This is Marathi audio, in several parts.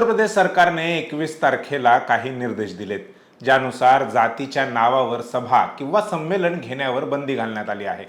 उत्तर प्रदेश सरकारने एकवीस तारखेला काही निर्देश दिलेत ज्यानुसार जातीच्या नावावर सभा किंवा संमेलन घेण्यावर बंदी घालण्यात आली आहे.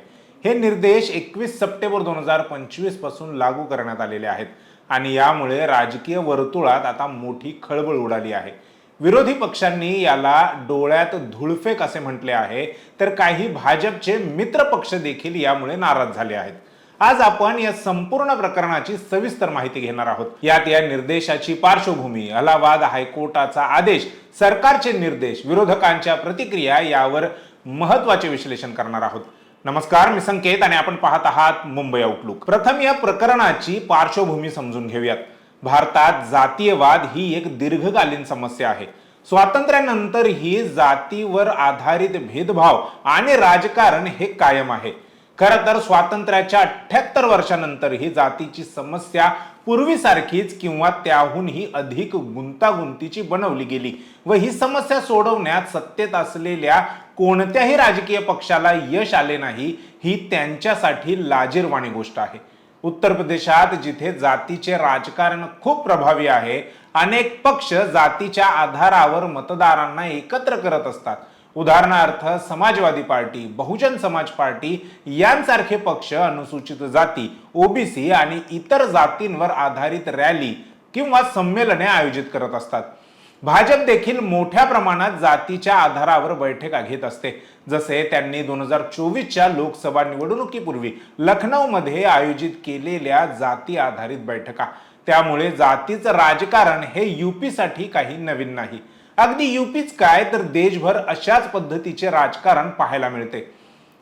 हे निर्देश एकवीस सप्टेंबर दोन हजार पंचवीसपासून लागू करण्यात आलेले आहेत आणि यामुळे राजकीय वर्तुळात आता मोठी खळबळ उडाली आहे. विरोधी पक्षांनी याला डोळ्यात धुळफेक असे म्हटले आहे तर काही भाजपचे मित्र पक्ष देखील यामुळे नाराज झाले आहेत. आज आपण या संपूर्ण प्रकरणाची सविस्तर माहिती घेणार आहोत. यात या निर्देशाची पार्श्वभूमी अलाहाबाद हायकोर्टाचा आदेश सरकारचे निर्देश विरोधकांच्या प्रतिक्रिया यावर महत्त्वाचे विश्लेषण करणार आहोत. नमस्कार मी संकेत आणि आपण पाहत आहात मुंबई आउटलुक प्रथम या प्रकरणाची पार्श्वभूमी समजून घेऊयात. भारतात जातीयवाद ही एक दीर्घकालीन समस्या आहे. स्वातंत्र्यानंतर ही जातीवर आधारित भेदभाव आणि राजकारण हे कायम आहे. खरं तर स्वातंत्र्याच्या अठ्ठ्याहत्तर वर्षानंतर ही जातीची समस्या पूर्वीसारखीच किंवा त्याहूनही अधिक गुंतागुंतीची बनवली गेली व ही समस्या सोडवण्यात सत्तेत असलेल्या कोणत्याही राजकीय पक्षाला यश आले नाही ही त्यांच्यासाठी लाजीरवाणी गोष्ट आहे. उत्तर प्रदेशात जिथे जातीचे राजकारण खूप प्रभावी आहे अनेक पक्ष जातीच्या आधारावर मतदारांना एकत्र करत असतात. उदाहरणार्थ समाजवादी पार्टी बहुजन समाज पार्टी यांसारखे पक्ष अनुसूचित जाती ओबीसी आणि इतर जातींवर आधारित रॅली किंवा संमेलने आयोजित करत असतात. भाजप देखील मोठ्या प्रमाणात जातीच्या आधारावर बैठका घेत असते. जसे त्यांनी दोन हजार चोवीसच्या लोकसभा निवडणुकीपूर्वी लखनौमध्ये आयोजित केलेल्या जाती आधारित बैठका. त्यामुळे जातीचं राजकारण हे युपीसाठी काही नवीन नाही. अगदी युपीच काय तर देशभर अशाच पद्धतीचे राजकारण पाहायला मिळते.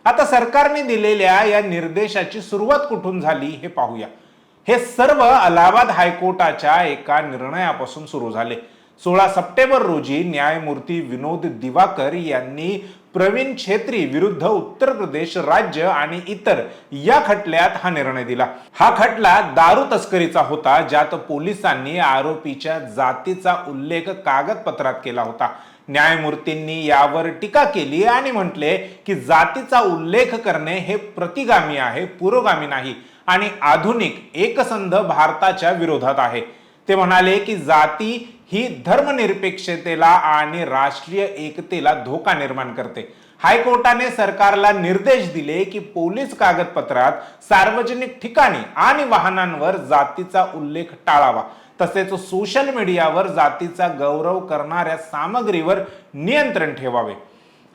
आता सरकारने दिलेल्या या निर्देशाची सुरुवात कुठून झाली हे पाहूया. हे सर्व अलाहाबाद हायकोर्टाच्या एका निर्णयापासून सुरू झाले. सोळा सप्टेंबर रोजी न्यायमूर्ती विनोद दिवाकर यांनी प्रवीण छेत्री विरुद्ध उत्तर प्रदेश राज्य आणि इतर या खटल्यात हा निर्णय दिला. हा खटला दारू तस्करीचा होता ज्यात पोलिसांनी आरोपीच्या जातीचा उल्लेख कागदपत्रात केला होता. न्यायमूर्तींनी यावर टीका केली आणि म्हटले की जातीचा उल्लेख करणे हे प्रतिगामी आहे पुरोगामी नाही आणि आधुनिक एकसंध भारताच्या विरोधात आहे. ते म्हणाले की जाती ही धर्मनिरपेक्षतेला आणि राष्ट्रीय एकतेला धोका निर्माण करते. हायकोर्टाने सरकारला निर्देश दिले की पोलीस कागदपत्रात सार्वजनिक ठिकाणी आणि वाहनांवर जातीचा उल्लेख टाळावा. तसेच सोशल मीडियावर जातीचा गौरव करणाऱ्या सामग्रीवर नियंत्रण ठेवावे.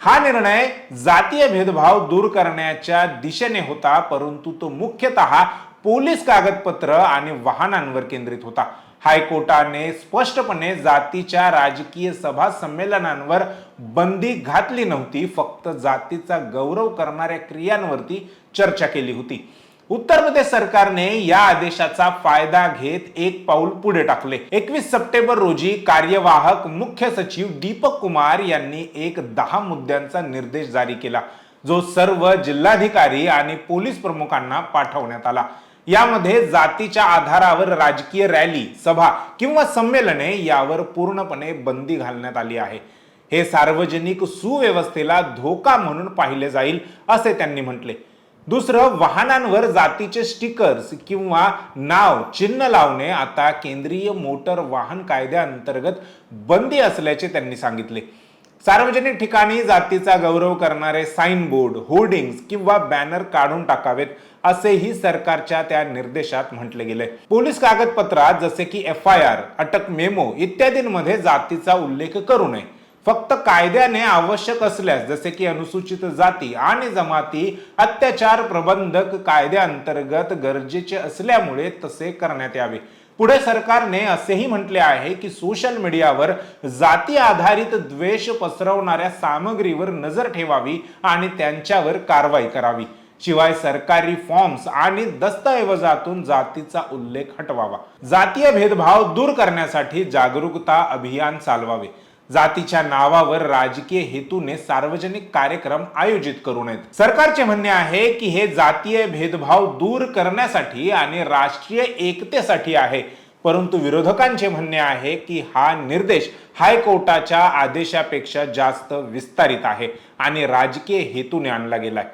हा निर्णय जातीय भेदभाव दूर करण्याच्या दिशेने होता परंतु तो मुख्यतः पोलीस कागदपत्र आणि वाहनांवर केंद्रित होता. हायकोर्टाने स्पष्टपणे जातीच्या राजकीय सभा संमेलनांवर बंदी घातली नव्हती फक्त जातीचा गौरव करणाऱ्या क्रियांवरती चर्चा केली होती. उत्तर प्रदेश सरकारने या आदेशाचा फायदा घेत एक पाऊल पुढे टाकले. एकवीस सप्टेंबर रोजी कार्यवाहक मुख्य सचिव दीपक कुमार यांनी एक दहा मुद्द्यांचा निर्देश जारी केला जो सर्व जिल्हाधिकारी आणि पोलीस प्रमुखांना पाठवण्यात आला. यामध्ये जातीच्या आधारावर राजकीय रॅली सभा किंवा संमेलने यावर पूर्णपणे बंदी घालण्यात आली आहे. हे सार्वजनिक सुव्यवस्थेला धोका म्हणून पाहिले जाईल असे त्यांनी म्हटले. दुसरं वाहनांवर जातीचे स्टिकर्स किंवा नाव चिन्ह लावणे आता केंद्रीय मोटर वाहन कायद्याअंतर्गत बंदी असल्याचे त्यांनी सांगितले. सार्वजनिक ठिकाणी जातीचा गौरव करणारे साईनबोर्ड होर्डिंग्स किंवा बॅनर काढून टाकावेत असेही सरकारच्या त्या निर्देशात म्हटले गेले. पोलीस कागदपत्रात जसे की एफ आय आर अटक मेमो इत्यादींमध्ये जातीचा उल्लेख करू नये. फक्त कायद्याने आवश्यक असल्यास जसे की अनुसूचित जाती आणि जमाती अत्याचार प्रबंधक कायद्याअंतर्गत गरजेचे असल्यामुळे तसे करण्यात यावे. पुढे सरकारने असेही म्हटले आहे की सोशल मीडियावर जाती आधारित द्वेष पसरवणाऱ्या सामग्रीवर नजर ठेवावी आणि त्यांच्यावर कारवाई करावी. शिवाय सरकारी फॉर्म्स आणि दस्तऐवजातून जातीचा उल्लेख हटवावा. जातीय भेदभाव दूर करण्यासाठी जागरूकता अभियान चालवावे. जातीच्या नावावर राजकीय हेतूने सार्वजनिक कार्यक्रम आयोजित करू नयेत. सरकारचे म्हणणे आहे की हे जातीय भेदभाव दूर करण्यासाठी आणि राष्ट्रीय एकतेसाठी आहे. परंतु विरोधकांचे म्हणणे आहे की हा निर्देश हायकोर्टाच्या आदेशापेक्षा जास्त विस्तारित आहे आणि राजकीय हेतूने आणला गेलाय.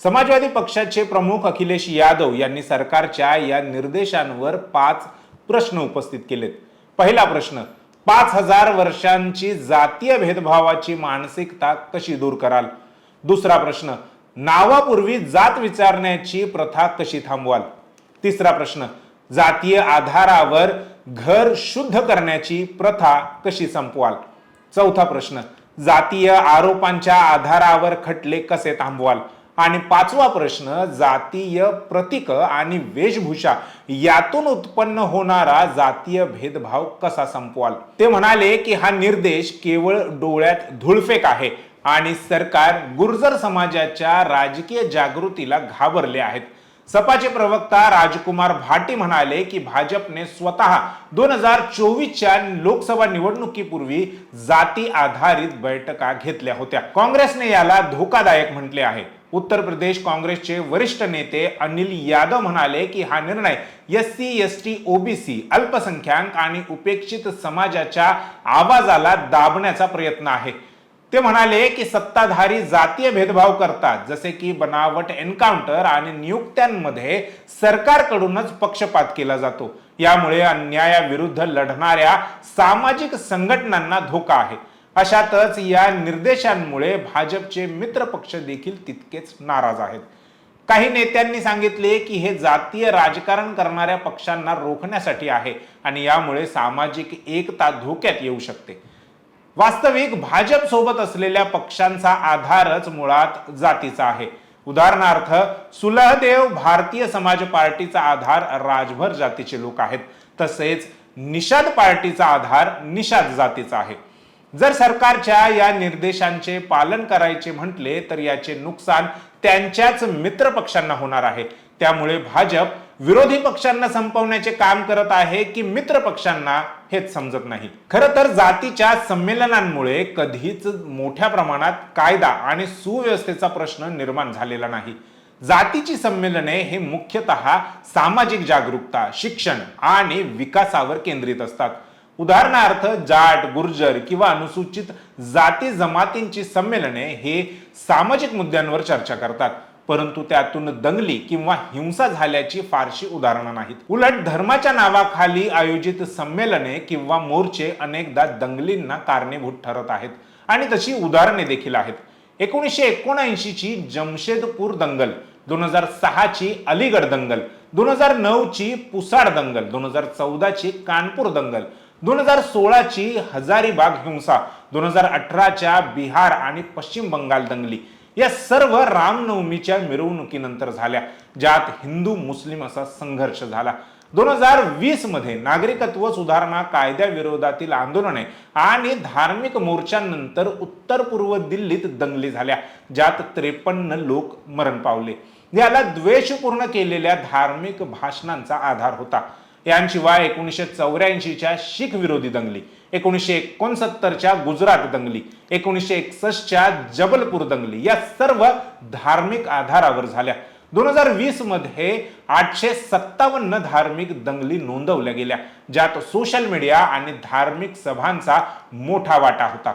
समाजवादी पक्षाचे प्रमुख अखिलेश यादव यांनी सरकारच्या या निर्देशांवर पाच प्रश्न उपस्थित केलेत. पहिला प्रश्न पाच हजार वर्षांची जातीय भेदभावाची मानसिकता कशी दूर कराल? दुसरा प्रश्न नावापूर्वी जात विचारण्याची प्रथा कशी थांबवाल? तिसरा प्रश्न जातीय आधारावर घर शुद्ध करण्याची प्रथा कशी संपवाल? चौथा प्रश्न जातीय आरोपांच्या आधारावर खटले कसे थांबवाल? आणि पाचवा प्रश्न जातीय प्रतीक आणि वेशभूषा यातून उत्पन्न होणारा जातीय भेदभाव कसा संपवाल? ते म्हणाले की हा निर्देश केवळ डोळ्यात धुळफेक आहे आणि सरकार गुर्जर समाजाच्या राजकीय जागृतीला घाबरले आहेत. सपाचे प्रवक्ता राजकुमार भाटी म्हणाले की भाजपने स्वतः दोन हजार चोवीसच्या लोकसभा निवडणुकीपूर्वी जाती आधारित बैठका घेतल्या होत्या. काँग्रेसने याला धोकादायक म्हटले आहे. उत्तर प्रदेश काँग्रेसचे वरिष्ठ नेते अनिल यादव म्हणाले की हा निर्णय S C S T OBC अल्पसंख्याक आणि उपेक्षित समाजाच्या आवाजाला दाबण्याचा प्रयत्न आहे. ते म्हणाले की सत्ताधारी जातीय भेदभाव करतात जसे की बनावट एन्काउंटर आणि नियुक्त्यांमध्ये सरकारकडूनच पक्षपात केला जातो. यामुळे अन्यायाविरुद्ध लढणाऱ्या सामाजिक संघटनांना धोका आहे. अशातच या निर्देशांमुळे भाजपचे मित्र पक्ष देखील तितकेच नाराज आहेत. काही नेत्यांनी सांगितले की हे जातीय राजकारण करणाऱ्या पक्षांना रोखण्यासाठी आहे आणि यामुळे सामाजिक एकता धोक्यात येऊ शकते. वास्तविक भाजप सोबत असलेल्या पक्षांचा आधारच मुळात जातीचा आहे. उदाहरणार्थ सुलहदेव भारतीय समाज पार्टीचा आधार राजभर जातीचे लोक आहेत. तसेच निषाद पार्टीचा आधार निषाद जातीचा आहे. जर सरकारच्या या निर्देशांचे पालन करायचे म्हटले तर याचे नुकसान त्यांच्याच मित्र पक्षांना होणार आहे. त्यामुळे भाजप विरोधी पक्षांना संपवण्याचे काम करत आहे की मित्र पक्षांना हेच समजत नाही. खरं तर जातीच्या संमेलनांमुळे कधीच मोठ्या प्रमाणात कायदा आणि सुव्यवस्थेचा प्रश्न निर्माण झालेला नाही. जातीची संमेलने हे मुख्यतः सामाजिक जागरूकता शिक्षण आणि विकासावर केंद्रित असतात. उदाहरणार्थ जाट गुर्जर किंवा अनुसूचित जाती जमातींची संमेलने हे सामाजिक मुद्द्यांवर चर्चा करतात. परंतु त्यातून दंगली किंवा हिंसा झाल्याची फारशी उदाहरणं नाहीत. उलट धर्माच्या नावाखाली आयोजित संमेलने किंवा मोर्चे अनेकदा दंगलींना कारणीभूत ठरत आहेत. आणि तशी उदाहरणे देखील आहेत. एकोणीसशे एकोणऐंशी ची जमशेदपूर दंगल दोन हजार सहाची अलीगड दंगल दोन हजार नऊ ची पुसाड दंगल दोन हजार चौदाची कानपूर दंगल दोन हजार सोळाची हजारीबाग हिंसा दोन हजार अठराच्या बिहार आणि पश्चिम बंगाल दंगली. या सर्व रामनवमीच्या मिरवणुकीनंतर झाल्या ज्यात हिंदू मुस्लिम असा संघर्ष झाला. दोन हजार वीसमध्ये नागरिकत्व सुधारणा कायद्याविरोधातील आंदोलने आणि धार्मिक मोर्चांनंतर उत्तर पूर्व दिल्लीत दंगली झाल्या ज्यात त्रेपन्न लोक मरण पावले. याला द्वेषपूर्ण केलेल्या धार्मिक भाषणांचा आधार होता. यांशिवाय एकोणीसशे चौऱ्याऐंशीच्या शीख विरोधी दंगली एकोणीसशे एकोणसत्तरच्या गुजरात दंगली एकोणीसशे एकसष्टच्या जबलपूर दंगली या सर्व धार्मिक आधारावर झाल्या. दोन हजार वीसमध्ये आठशे सत्तावन्न धार्मिक दंगली नोंदवल्या गेल्या ज्यात सोशल मीडिया आणि धार्मिक सभांचा मोठा वाटा होता.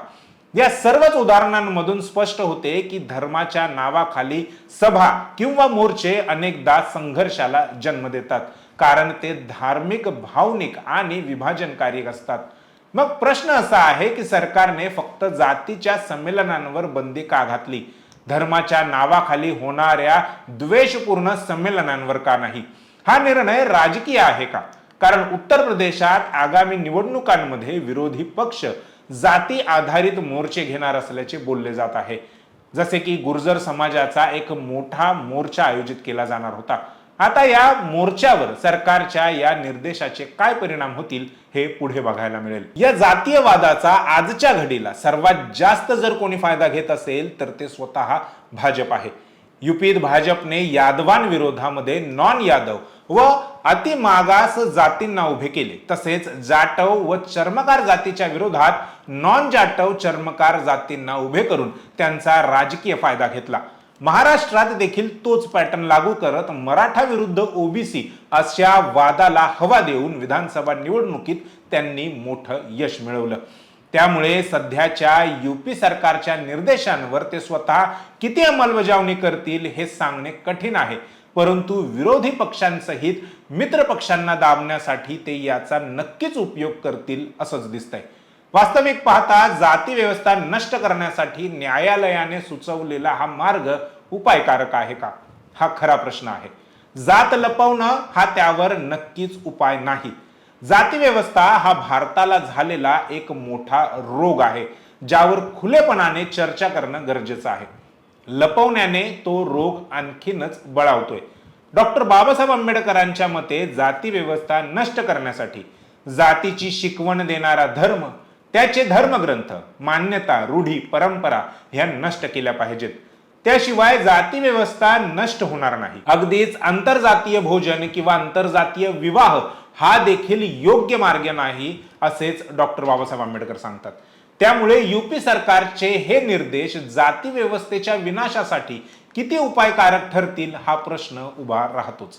या सर्वच उदाहरणांमधून स्पष्ट होते की धर्माच्या नावाखाली सभा किंवा मोर्चे अनेकदा संघर्षाला जन्म देतात कारण ते धार्मिक भावनिक आणि विभाजनकारी असतात. मग प्रश्न असा आहे की सरकारने फक्त जातीच्या संमेलनांवर बंदी का घातली? धर्माच्या नावाखाली होणाऱ्या द्वेषपूर्ण संमेलनांवर का नाही? हा निर्णय राजकीय आहे का? कारण उत्तर प्रदेशात आगामी निवडणुकांमध्ये विरोधी पक्ष जाती आधारित मोर्चे घेणार असल्याचे बोलले जात आहे. जसे की गुर्जर समाजाचा एक मोठा मोर्चा आयोजित केला जाणार होता. आता या मोर्चावर सरकारच्या या निर्देशाचे काय परिणाम होतील हे पुढे बघायला मिळेल. या जातीयवादाचा आजच्या घडीला सर्वात जास्त जर कोणी फायदा घेत असेल तर ते स्वतः भाजप आहे. युपीत भाजपने यादवांविरोधामध्ये नॉन यादव व अति मागास जातींना उभे केले. तसेच जाटव व चर्मकार जातीच्या विरोधात नॉन जाटव चर्मकार जातींना उभे करून त्यांचा राजकीय फायदा घेतला. महाराष्ट्रात देखील तोच पॅटर्न लागू करत मराठा विरुद्ध ओबीसी अशा वादाला हवा देऊन विधानसभा निवडणुकीत त्यांनी मोठं यश मिळवलं. त्यामुळे सध्याच्या युपी सरकारच्या निर्देशांवर ते स्वतः किती अंमलबजावणी करतील हे सांगणे कठीण आहे. परंतु विरोधी पक्षांसहित मित्र पक्षांना दाबण्यासाठी ते याचा नक्कीच उपयोग करतील असंच दिसतंय. वास्तविक पाहता जाती व्यवस्था नष्ट करण्यासाठी न्यायालयाने सुचवलेला हा मार्ग उपायकारक आहे का? हा खरा प्रश्न आहे. जात लपवणं हा त्यावर नक्कीच उपाय नाही. जाती व्यवस्था हा भारताला झालेला एक मोठा रोग आहे ज्यावर खुलेपणाने चर्चा करणं गरजेचं आहे. लपवण्याने तो रोग आणखीनच बळावतोय. डॉक्टर बाबासाहेब आंबेडकरांच्या मते जाती व्यवस्था नष्ट करण्यासाठी जातीची शिकवण देणारा धर्म त्याचे धर्मग्रंथ मान्यता रूढी परंपरा ह्या नष्ट केल्या पाहिजेत. त्याशिवाय जाती व्यवस्था नष्ट होणार नाही. अगदीच आंतरजातीय भोजन किंवा आंतरजातीय विवाह हा देखील योग्य मार्ग नाही असेच डॉक्टर बाबासाहेब आंबेडकर सांगतात. त्यामुळे युपी सरकारचे हे निर्देश जाती व्यवस्थेच्या विनाशासाठी किती उपायकारक ठरतील हा प्रश्न उभा राहतोच.